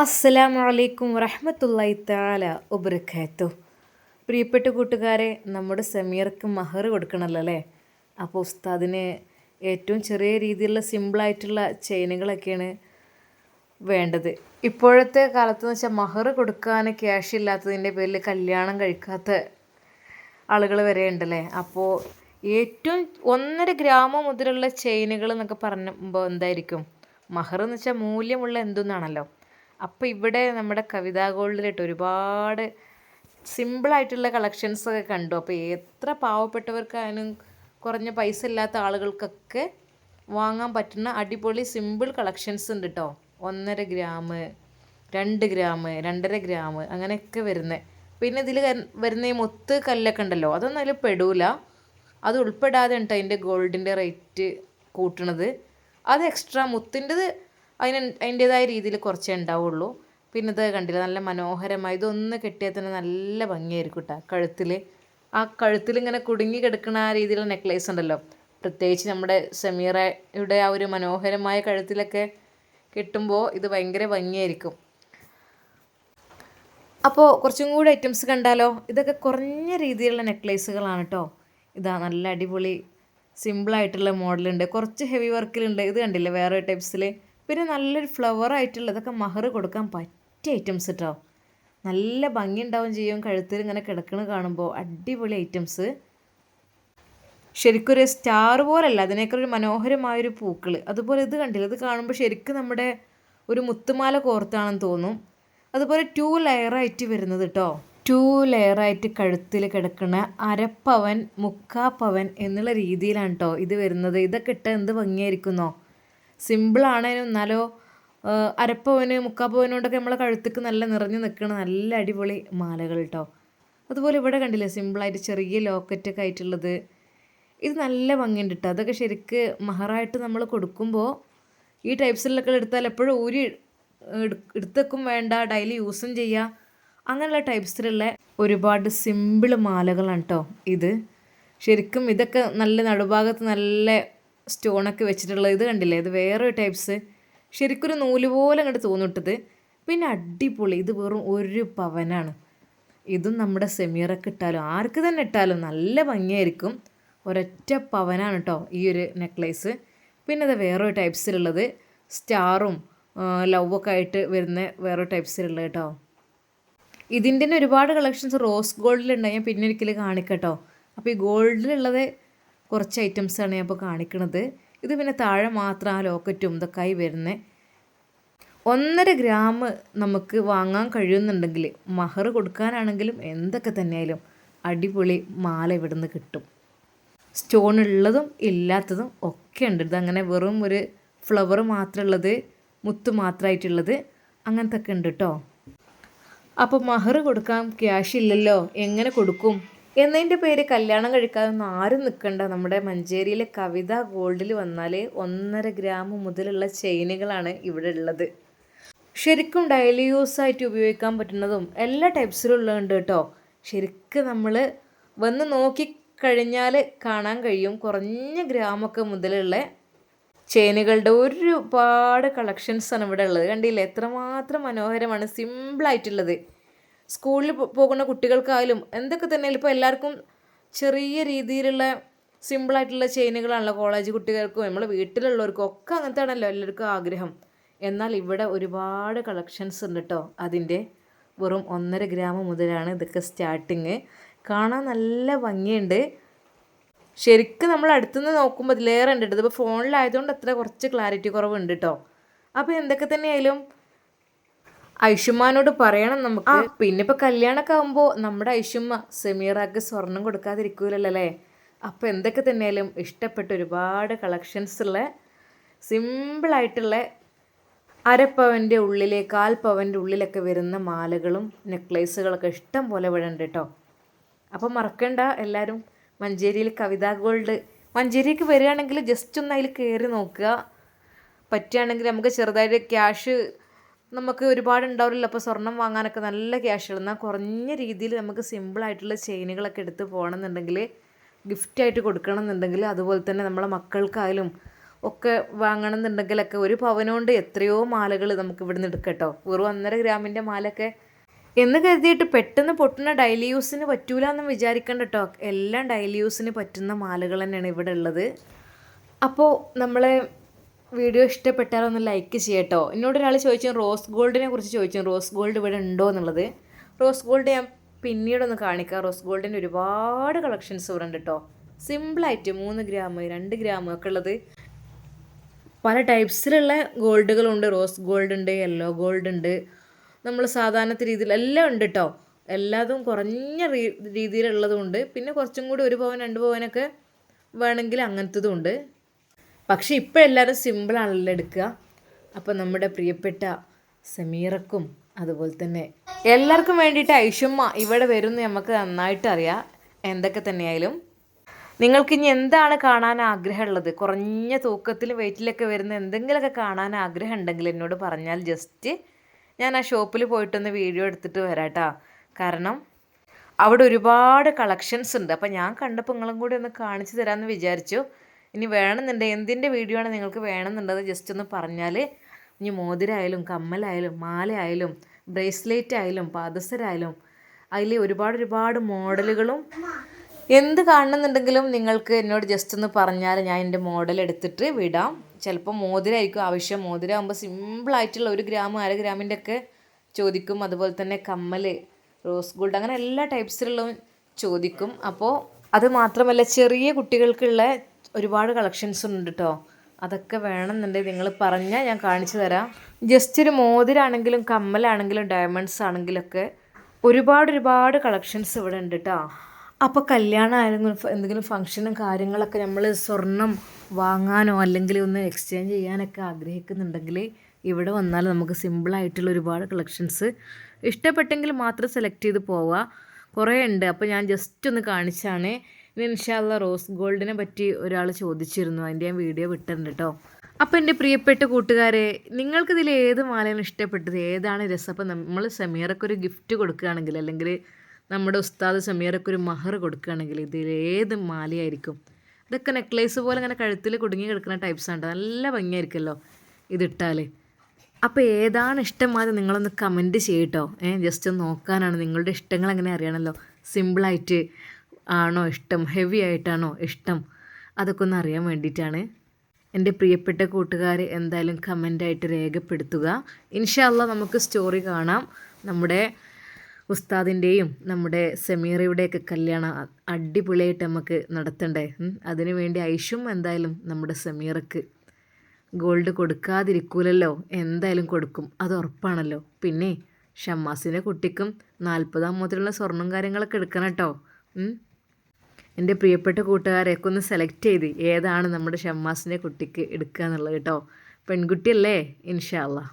അസ്സലാമു അലൈക്കും വറഹമത്തല്ലായി താല ഉബർക്കാത്തു പ്രിയപ്പെട്ട കൂട്ടുകാരെ നമ്മുടെ സമീർക്ക് മഹർ കൊടുക്കണമല്ലോ അല്ലേ? അപ്പോൾ ഉസ്താദിന് ഏറ്റവും ചെറിയ രീതിയിലുള്ള സിമ്പിളായിട്ടുള്ള ചെയിനുകളൊക്കെയാണ് വേണ്ടത്. ഇപ്പോഴത്തെ കാലത്ത് എന്ന് വെച്ചാൽ മഹർ കൊടുക്കാൻ ക്യാഷ് ഇല്ലാത്തതിന്റെ പേരിൽ കല്യാണം കഴിക്കാത്ത ആളുകൾ വരെ ഉണ്ടല്ലേ? അപ്പോൾ ഏറ്റവും ഒന്നര ഗ്രാമം മുതലുള്ള ചെയിനുകൾ എന്നൊക്കെ പറയുമ്പോൾ എന്തായിരിക്കും? മഹർ എന്ന് വെച്ചാൽ മൂല്യമുള്ള എന്തെന്നാണല്ലോ? അപ്പോൾ ഇവിടെ നമ്മുടെ കവിതാ ഗോൾഡിലിട്ട് ഒരുപാട് സിമ്പിളായിട്ടുള്ള കളക്ഷൻസ് ഒക്കെ കണ്ടു. അപ്പോൾ എത്ര പാവപ്പെട്ടവർക്കായാലും കുറഞ്ഞ പൈസ ഇല്ലാത്ത ആളുകൾക്കൊക്കെ വാങ്ങാൻ പറ്റുന്ന അടിപൊളി സിമ്പിൾ കളക്ഷൻസ് ഉണ്ട് കേട്ടോ ഒന്നര ഗ്രാം രണ്ട് ഗ്രാം രണ്ടര ഗ്രാം അങ്ങനെയൊക്കെ വരുന്നത് പിന്നെ ഇതിൽ വരുന്ന ഈ മൊത്ത് കല്ലൊക്കെ ഉണ്ടല്ലോ അതൊന്നും അതിൽ പെടൂല. അത് ഉൾപ്പെടാതെ ഉണ്ട് അതിന്റെ ഗോൾഡിന്റെ റേറ്റ് കൂട്ടണത്. അത് എക്സ്ട്രാ മുത്തിന്റെത് അതിന് അതിന്റേതായ രീതിയിൽ കുറച്ചേ ഉണ്ടാവുള്ളൂ. പിന്നെ ഇത് കണ്ടില്ല നല്ല മനോഹരമായി ഇതൊന്ന് കെട്ടിയാൽ തന്നെ നല്ല ഭംഗിയായിരിക്കും കേട്ടോ കഴുത്തിൽ ആ കഴുത്തിൽ ഇങ്ങനെ കുടുങ്ങി കിടക്കുന്ന ആ രീതിയിലുള്ള നെക്ലേസ് ഉണ്ടല്ലോ. പ്രത്യേകിച്ച് നമ്മുടെ സെമീറയുടെ ആ ഒരു മനോഹരമായ കഴുത്തിലൊക്കെ കിട്ടുമ്പോൾ ഇത് ഭയങ്കര ഭംഗിയായിരിക്കും. അപ്പോൾ കുറച്ചും കൂടി ഐറ്റംസ് കണ്ടാലോ? ഇതൊക്കെ കുറഞ്ഞ രീതിയിലുള്ള നെക്ലേസുകളാണ് കേട്ടോ. ഇതാ നല്ല അടിപൊളി സിമ്പിളായിട്ടുള്ള മോഡലുണ്ട്. കുറച്ച് ഹെവി വർക്കിലുണ്ട്. ഇത് കണ്ടില്ലേ വേറെ ടൈപ്സിൽ പിന്നെ നല്ലൊരു ഫ്ലവർ ആയിട്ടുള്ള ഇതൊക്കെ മഹർ കൊടുക്കാൻ പറ്റിയ ഐറ്റംസ് കേട്ടോ നല്ല ഭംഗി ഉണ്ടാവും ചെയ്യും. കഴുത്തിൽ ഇങ്ങനെ കിടക്കണ കാണുമ്പോൾ അടിപൊളി ഐറ്റംസ് ശരിക്കൊരു സ്റ്റാർ പോലല്ല അതിനേക്കാൾ ഒരു മനോഹരമായൊരു പൂക്കൾ അതുപോലെ ഇത് കണ്ടില്ല? ഇത് കാണുമ്പോൾ ശരിക്കും നമ്മുടെ ഒരു മുത്തുമാല കോർത്താണെന്ന് തോന്നും. അതുപോലെ ടു ലെയറായിട്ട് വരുന്നത് കേട്ടോ ടു ലെയറായിട്ട് കഴുത്തിൽ കിടക്കുന്ന അരപ്പവൻ മുക്കാപ്പവൻ എന്നുള്ള രീതിയിലാണ് കേട്ടോ ഇത് വരുന്നത്. ഇതൊക്കെ ഇട്ട് എന്ത് ഭംഗിയായിരിക്കുന്നോ? സിമ്പിളാണേനും എന്നാലോ അരപ്പവന് മുക്കാപ്പവനോണ്ടൊക്കെ നമ്മളെ കഴുത്തേക്ക് നല്ല നിറഞ്ഞു നിൽക്കണ നല്ല അടിപൊളി മാലകൾ കേട്ടോ അതുപോലെ ഇവിടെ കണ്ടില്ലേ സിമ്പിളായിട്ട് ചെറിയ ലോക്കറ്റൊക്കെ ആയിട്ടുള്ളത്. ഇത് നല്ല ഭംഗിയുണ്ട് കേട്ടോ അതൊക്കെ ശരിക്ക് മഹറായിട്ട് നമ്മൾ കൊടുക്കുമ്പോൾ ഈ ടൈപ്സിലൊക്കെ എടുത്താൽ എപ്പോഴും ഊരി എടുത്തേക്കും വേണ്ട ഡെയിലി യൂസും ചെയ്യുക അങ്ങനെയുള്ള ടൈപ്സിലുള്ള ഒരുപാട് സിമ്പിൾ മാലകളാണ് കേട്ടോ ഇത്. ശരിക്കും ഇതൊക്കെ നല്ല നടുഭാഗത്ത് നല്ല സ്റ്റോണൊക്കെ വെച്ചിട്ടുള്ളത് ഇത് കണ്ടില്ലേ? ഇത് വേറെ ടൈപ്സ്. ശരിക്കൊരു നൂൽ പോലെ അങ്ങോട്ട് തോന്നിട്ടത്. പിന്നെ അടിപൊളി. ഇത് വെറും ഒരു പവനാണ്. ഇതും നമ്മുടെ സെമീറൊക്കെ ഇട്ടാലും ആർക്ക് തന്നെ ഇട്ടാലും നല്ല ഭംഗിയായിരിക്കും. ഒരൊറ്റ പവനാണ് കേട്ടോ ഈ ഒരു നെക്ലേസ്. പിന്നെ അത് വേറെ ടൈപ്സിലുള്ളത്. സ്റ്റാറും ലവൊക്കെ ആയിട്ട് വരുന്ന വേറെ ടൈപ്സിലുള്ളത് കേട്ടോ ഇതിന്റെ തന്നെ ഒരുപാട് കളക്ഷൻസ് റോസ് ഗോൾഡിലുണ്ടായി. ഞാൻ പിന്നെ ഒരിക്കലും കാണിക്കട്ടോ അപ്പോൾ ഈ ഗോൾഡിലുള്ളത് കുറച്ച് ഐറ്റംസാണ് ഞാൻ ഇപ്പോൾ കാണിക്കുന്നത് ഇത് പിന്നെ താഴെ മാത്രം ആ ലോക്കറ്റും ഇതൊക്കെ ആയി വരുന്നത് ഒന്നര ഗ്രാം നമുക്ക് വാങ്ങാൻ കഴിയുന്നുണ്ടെങ്കിൽ മഹർ കൊടുക്കാനാണെങ്കിലും എന്തൊക്കെ തന്നെയായാലും അടിപൊളി മാല ഇവിടുന്ന് കിട്ടും. സ്റ്റോൺ ഉള്ളതും ഇല്ലാത്തതും ഒക്കെ ഉണ്ട്. ഇതങ്ങനെ വെറും ഒരു ഫ്ലവർ മാത്രമുള്ളത് മുത്ത് മാത്രമായിട്ടുള്ളത് അങ്ങനത്തെ ഒക്കെ ഉണ്ട് കേട്ടോ. അപ്പോൾ മഹർ കൊടുക്കാൻ ക്യാഷ് ഇല്ലല്ലോ. എങ്ങനെ കൊടുക്കും? എന്നതിന്റെ പേര് കല്യാണം കഴിക്കാതൊന്നും ആരും നിൽക്കണ്ട നമ്മുടെ മഞ്ചേരിയിലെ കവിത ഗോൾഡിൽ വന്നാൽ ഒന്നര ഗ്രാം മുതലുള്ള ചെയിനുകളാണ് ഇവിടെ ഉള്ളത്. ശരിക്കും ഡെയിലി യൂസ് ആയിട്ട് ഉപയോഗിക്കാൻ പറ്റുന്നതും എല്ലാ ടൈപ്സിലും ഉള്ളതുണ്ട് കേട്ടോ. ശരിക്കും നമ്മൾ വന്ന് നോക്കിക്കഴിഞ്ഞാൽ കാണാൻ കഴിയും. കുറഞ്ഞ ഗ്രാമൊക്കെ മുതലുള്ള ചെയിനുകളുടെ ഒരുപാട് കളക്ഷൻസാണ് ഇവിടെ ഉള്ളത്. കണ്ടില്ലേ? എത്രമാത്രം മനോഹരമാണ് സിമ്പിളായിട്ടുള്ളത് സ്കൂളിൽ പോകുന്ന കുട്ടികൾക്കായാലും എന്തൊക്കെ തന്നെ ഇപ്പോൾ എല്ലാവർക്കും ചെറിയ രീതിയിലുള്ള സിമ്പിളായിട്ടുള്ള ചെയിനുകളാണല്ലോ കോളേജ് കുട്ടികൾക്കും നമ്മൾ വീട്ടിലുള്ളവർക്കും ഒക്കെ അങ്ങനത്തെ ആണല്ലോ എല്ലാവർക്കും ആഗ്രഹം. എന്നാൽ ഇവിടെ ഒരുപാട് കളക്ഷൻസ് ഉണ്ട് കേട്ടോ അതിന്റെ വെറും ഒന്നര ഗ്രാം മുതലാണ് ഇതൊക്കെ സ്റ്റാർട്ടിങ് കാണാൻ നല്ല ഭംഗിയുണ്ട്. ശരിക്കും നമ്മൾ അടുത്തുനിന്ന് നോക്കുമ്പോൾ അതിലേറെ ഉണ്ട് ഇതിപ്പോൾ ഫോണിലായതുകൊണ്ട് അത്ര കുറച്ച് ക്ലാരിറ്റി കുറവുണ്ട് കേട്ടോ അപ്പോൾ എന്തൊക്കെ തന്നെയായാലും ഐഷുമാനോട് പറയണം നമുക്ക്. പിന്നെ ഇപ്പൊ കല്യാണമൊക്കെ ആകുമ്പോൾ നമ്മുടെ ഐഷുമ്മ സെമീറാക്ക് സ്വർണം കൊടുക്കാതിരിക്കൂലല്ലോ അല്ലേ അപ്പോൾ എന്തൊക്കെ തന്നെയാലും ഇഷ്ടപ്പെട്ട ഒരുപാട് കളക്ഷൻസ് ഉള്ള സിമ്പിളായിട്ടുള്ള അരപ്പവന്റെ ഉള്ളിലെ കാൽപ്പവന്റെ പവന്റെ ഉള്ളിലൊക്കെ വരുന്ന മാലകളും നെക്ലേസുകളൊക്കെ ഇഷ്ടം പോലെ ഇവിടെ ഉണ്ട് കേട്ടോ അപ്പോൾ മറക്കണ്ട എല്ലാവരും മഞ്ചേരിയിൽ കവിതാ ഗോൾഡ്. മഞ്ചേരിക്ക് വരികയാണെങ്കിൽ ജസ്റ്റ് ഒന്ന് അതിൽ കയറി നോക്കുക. പറ്റുകയാണെങ്കിൽ നമുക്ക് ചെറുതായിട്ട് ക്യാഷ് നമുക്ക് ഒരുപാട് ഉണ്ടാവില്ല അപ്പോൾ സ്വർണം വാങ്ങാനൊക്കെ നല്ല ക്യാഷ് എന്നാൽ കുറഞ്ഞ രീതിയിൽ നമുക്ക് സിമ്പിളായിട്ടുള്ള ചെയിനുകളൊക്കെ എടുത്ത് പോകണമെന്നുണ്ടെങ്കിൽ ഗിഫ്റ്റായിട്ട് കൊടുക്കണം എന്നുണ്ടെങ്കിൽ അതുപോലെ തന്നെ നമ്മളെ മക്കൾക്കായാലും ഒക്കെ വാങ്ങണം എന്നുണ്ടെങ്കിലൊക്കെ ഒരു പവനുകൊണ്ട് എത്രയോ മാലകൾ നമുക്ക് ഇവിടുന്ന് എടുക്കട്ടോ വെറും ഒന്നര ഗ്രാമിന്റെ മാലയൊക്കെ. എന്ന് കരുതിയിട്ട് പെട്ടെന്ന് പൊട്ടുന്ന ഡെയിലി യൂസിന് പറ്റൂല എന്ന് വിചാരിക്കേണ്ട കേട്ടോ. എല്ലാം ഡെയിലി യൂസിന് പറ്റുന്ന മാലകൾ തന്നെയാണ് ഇവിടെ ഉള്ളത്. അപ്പോൾ നമ്മളെ വീഡിയോ ഇഷ്ടപ്പെട്ടാൽ ഒന്ന് ലൈക്ക് ചെയ്യട്ടോ. എന്നോട് ഒരാൾ ചോദിച്ചു റോസ് ഗോൾഡിനെ കുറിച്ച് ചോദിച്ചു റോസ് ഗോൾഡ് ഇവിടെ ഉണ്ടോ? എന്നുള്ളത്. റോസ് ഗോൾഡ് ഞാൻ പിന്നീടൊന്ന് കാണിക്കാം. റോസ് ഗോൾഡിന്റെ ഒരുപാട് കളക്ഷൻസ് ഇവിടെ ഉണ്ട് കേട്ടോ സിമ്പിളായിട്ട് മൂന്ന് ഗ്രാം രണ്ട് ഗ്രാം ഒക്കെ ഉള്ളത്. പല ടൈപ്സിലുള്ള ഗോൾഡുകളുണ്ട് റോസ് ഗോൾഡ് ഉണ്ട് യെല്ലോ ഗോൾഡ് ഉണ്ട്. നമ്മൾ സാധാരണ രീതിയിൽ എല്ലാം ഉണ്ട് കേട്ടോ എല്ലാതും കുറഞ്ഞ രീതിയിലുള്ളതുകൊണ്ട് പിന്നെ കുറച്ചും കൂടി ഒരു പവൻ രണ്ട് പവനൊക്കെ വേണമെങ്കിൽ അങ്ങനത്തതും ഉണ്ട്. പക്ഷെ ഇപ്പോൾ എല്ലാവരും സിമ്പിളാണല്ലോ എടുക്കുക. അപ്പോൾ നമ്മുടെ പ്രിയപ്പെട്ട സമീറക്കും അതുപോലെ തന്നെ എല്ലാവർക്കും വേണ്ടിയിട്ട് ഐഷമ്മ ഇവിടെ വരുന്നു നമുക്ക് നന്നായിട്ട് അറിയാം. എന്തൊക്കെ തന്നെയായാലും. നിങ്ങൾക്ക് ഇനി എന്താണ് കാണാൻ ആഗ്രഹമുള്ളത്? കുറഞ്ഞ തൂക്കത്തിൽ വെയിറ്റിലൊക്കെ വരുന്ന എന്തെങ്കിലുമൊക്കെ കാണാൻ ആഗ്രഹം ഉണ്ടെങ്കിൽ എന്നോട് പറഞ്ഞാൽ ജസ്റ്റ് ഞാൻ ആ ഷോപ്പിൽ പോയിട്ടൊന്ന് വീഡിയോ എടുത്തിട്ട് വരാട്ടോ. കാരണം അവിടെ ഒരുപാട് കളക്ഷൻസ് ഉണ്ട്. അപ്പം ഞാൻ കണ്ടപ്പോൾ നിങ്ങളും കൂടി ഒന്ന് കാണിച്ചു തരാമെന്ന് വിചാരിച്ചു. ഇനി വേണമെന്നുണ്ടെങ്കിൽ എന്തിന്റെ വീഡിയോ ആണ് നിങ്ങൾക്ക് വേണമെന്നുണ്ടത് ജസ്റ്റ് ഒന്ന് പറഞ്ഞാൽ ഇനി മോതിരായാലും കമ്മലായാലും മാലയായാലും ബ്രേസ്ലെറ്റ് ആയാലും പാദസരായാലും അതിൽ ഒരുപാട് ഒരുപാട് മോഡലുകളും എന്ത് കാണണമെന്നുണ്ടെങ്കിലും നിങ്ങൾക്ക് എന്നോട് ജസ്റ്റ് ഒന്ന് പറഞ്ഞാൽ ഞാൻ എന്റെ മോഡൽ എടുത്തിട്ട് വിടാം. ചിലപ്പോൾ മോതിരായിരിക്കും ആവശ്യം. മോതിരമാകുമ്പോൾ സിമ്പിളായിട്ടുള്ള ഒരു ഗ്രാം അര ഗ്രാമിന്റെ ഒക്കെ ചോദിക്കും. അതുപോലെ തന്നെ കമ്മൽ റോസ് ഗോൾഡ് അങ്ങനെ എല്ലാ ടൈപ്സിലുള്ളതും ചോദിക്കും. അപ്പോൾ അത് മാത്രമല്ല ചെറിയ കുട്ടികൾക്കുള്ള ഒരുപാട് കളക്ഷൻസ് ഉണ്ട് കേട്ടോ അതൊക്കെ വേണമെന്നുണ്ടെങ്കിൽ നിങ്ങൾ പറഞ്ഞാൽ ഞാൻ കാണിച്ചു തരാം. ജസ്റ്റ് ഒരു മോതിരാണെങ്കിലും കമ്മലാണെങ്കിലും ഡയമണ്ട്സ് ആണെങ്കിലൊക്കെ ഒരുപാട് ഒരുപാട് കളക്ഷൻസ് ഇവിടെ ഉണ്ട് കേട്ടോ അപ്പോൾ കല്യാണം ആയാലും എന്തെങ്കിലും ഫംഗ്ഷനും കാര്യങ്ങളൊക്കെ നമ്മൾ സ്വർണം വാങ്ങാനോ അല്ലെങ്കിൽ ഒന്ന് എക്സ്ചേഞ്ച് ചെയ്യാനൊക്കെ ആഗ്രഹിക്കുന്നുണ്ടെങ്കിൽ ഇവിടെ വന്നാൽ നമുക്ക് സിമ്പിളായിട്ടുള്ള ഒരുപാട് കളക്ഷൻസ് ഇഷ്ടപ്പെട്ടെങ്കിൽ മാത്രം സെലക്ട് ചെയ്ത് പോവുക. കുറേ ഉണ്ട്. അപ്പോൾ ഞാൻ ജസ്റ്റ് ഒന്ന് കാണിച്ചാണ്. ഇനി ഇൻഷാല്ല റോസ് ഗോൾഡിനെ പറ്റി ഒരാൾ ചോദിച്ചിരുന്നു. അതിന്റെ ഞാൻ വീഡിയോ വിട്ടിട്ടുണ്ട് കേട്ടോ അപ്പോൾ എന്റെ പ്രിയപ്പെട്ട കൂട്ടുകാരെ നിങ്ങൾക്കിതിൽ ഏത് മാലയാണ് ഇഷ്ടപ്പെട്ടത്? ഏതാണ് രസം? അപ്പോൾ നമ്മൾ സമീറൊക്കെ ഒരു ഗിഫ്റ്റ് കൊടുക്കുകയാണെങ്കിൽ അല്ലെങ്കിൽ നമ്മുടെ ഉസ്താദ് സമീറൊക്കെ ഒരു മഹർ കൊടുക്കുകയാണെങ്കിൽ ഇതിൽ ഏത് മാലയായിരിക്കും? ഇതൊക്കെ നെക്ലേസ് പോലെ ഇങ്ങനെ കഴുത്തിൽ കുടുങ്ങി കിടക്കുന്ന ടൈപ്സ് ആണ് നല്ല ഭംഗിയായിരിക്കുമല്ലോ ഇതിട്ടാൽ. അപ്പോൾ ഏതാണ് ഇഷ്ടം അത് നിങ്ങളൊന്ന് കമന്റ് ചെയ്യട്ടോ ഏ ജസ്റ്റ് ഒന്ന് നോക്കാനാണ് നിങ്ങളുടെ ഇഷ്ടങ്ങൾ എങ്ങനെ അറിയണമല്ലോ. സിമ്പിളായിട്ട് ആണോ ഇഷ്ടം? ഹെവി ആയിട്ടാണോ ഇഷ്ടം? അതൊക്കെ ഒന്ന് അറിയാൻ വേണ്ടിയിട്ടാണ്. എന്റെ പ്രിയപ്പെട്ട കൂട്ടുകാർ എന്തായാലും കമന്റായിട്ട് രേഖപ്പെടുത്തുക. ഇൻഷാല്ല നമുക്ക് സ്റ്റോറി കാണാം. നമ്മുടെ ഉസ്താദിന്റെയും നമ്മുടെ സെമീറയുടെയൊക്കെ കല്യാണം അടിപൊളിയായിട്ട് നമുക്ക് നടത്തണ്ടേ? അതിനുവേണ്ടി അതിനു വേണ്ടി ഐഷും എന്തായാലും നമ്മുടെ സെമീറക്ക് ഗോൾഡ് കൊടുക്കാതിരിക്കൂലല്ലോ? എന്തായാലും കൊടുക്കും. അത് ഉറപ്പാണല്ലോ. പിന്നെ ഷമ്മാസിന്റെ കുട്ടിക്കും നാൽപ്പതാം മുതലുള്ള സ്വർണം കാര്യങ്ങളൊക്കെ എടുക്കണം കേട്ടോ. എന്റെ പ്രിയപ്പെട്ട കൂട്ടുകാരെയൊക്കെ ഒന്ന് സെലക്ട് ചെയ്ത് ഏതാണ് നമ്മുടെ ഷമ്മാസിന്റെ കുട്ടിക്ക് എടുക്കുക എന്നുള്ളത് കേട്ടോ. പെൺകുട്ടിയല്ലേ? ഇൻഷാ അല്ലാ